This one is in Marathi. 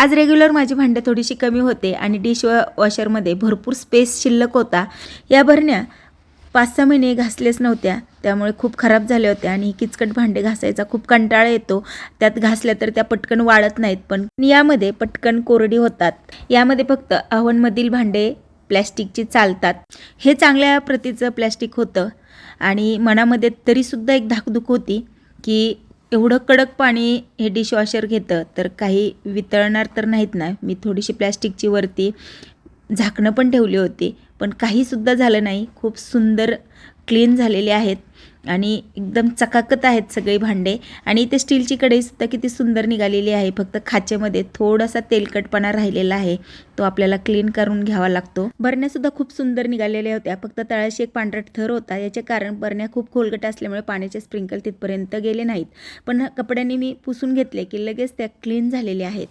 आज रेग्युलर माझी भांडे थोडीशी कमी होते आणि डिश वॉशरमध्ये भरपूर स्पेस शिल्लक होता. या भरण्या पाच सहा महिने घासलेच नव्हत्या. त्यामुळे खूप खराब झाल्या होत्या आणि किचकट भांडे घासायचा खूप कंटाळा येतो. त्यात घासल्या तर त्या पटकन वाळत नाहीत पण यामध्ये पटकन कोरडी होतात. यामध्ये फक्त अव्हनमधील भांडे प्लॅस्टिकची चालतात. हे चांगल्या प्रतीचं प्लॅस्टिक होतं आणि मनामध्ये तरीसुद्धा एक धाकधूक होती की एवढं कडक पाणी हे डिशवॉशर घेतं तर काही वितळणार तर नाहीत ना. मी थोडीशी प्लॅस्टिकची वरती झाकणं पण ठेवली होती पण काहीसुद्धा झालं नाही. खूप सुंदर क्लीन झालेले आहेत. आणि एकदम चकाकत आहेत सगळे भांडे. आणि इथे स्टीलची कढईसुद्धा किती सुंदर निघालेली आहे. फक्त खाचेमध्ये थोडासा तेलकटपणा राहिलेला आहे. तो आपल्याला क्लीन करून घ्यावा लागतो. बरण्यासुद्धा खूप सुंदर निघालेल्या होत्या. फक्त तळाशी एक पांढरा थर होता. याचे कारण बरण्या खूप खोलगट असल्यामुळे पाण्याचे स्प्रिंकल तिथपर्यंत गेले नाहीत. पण कपड्यांनी मी पुसून घेतले की लगेच त्या क्लीन झालेल्या आहेत.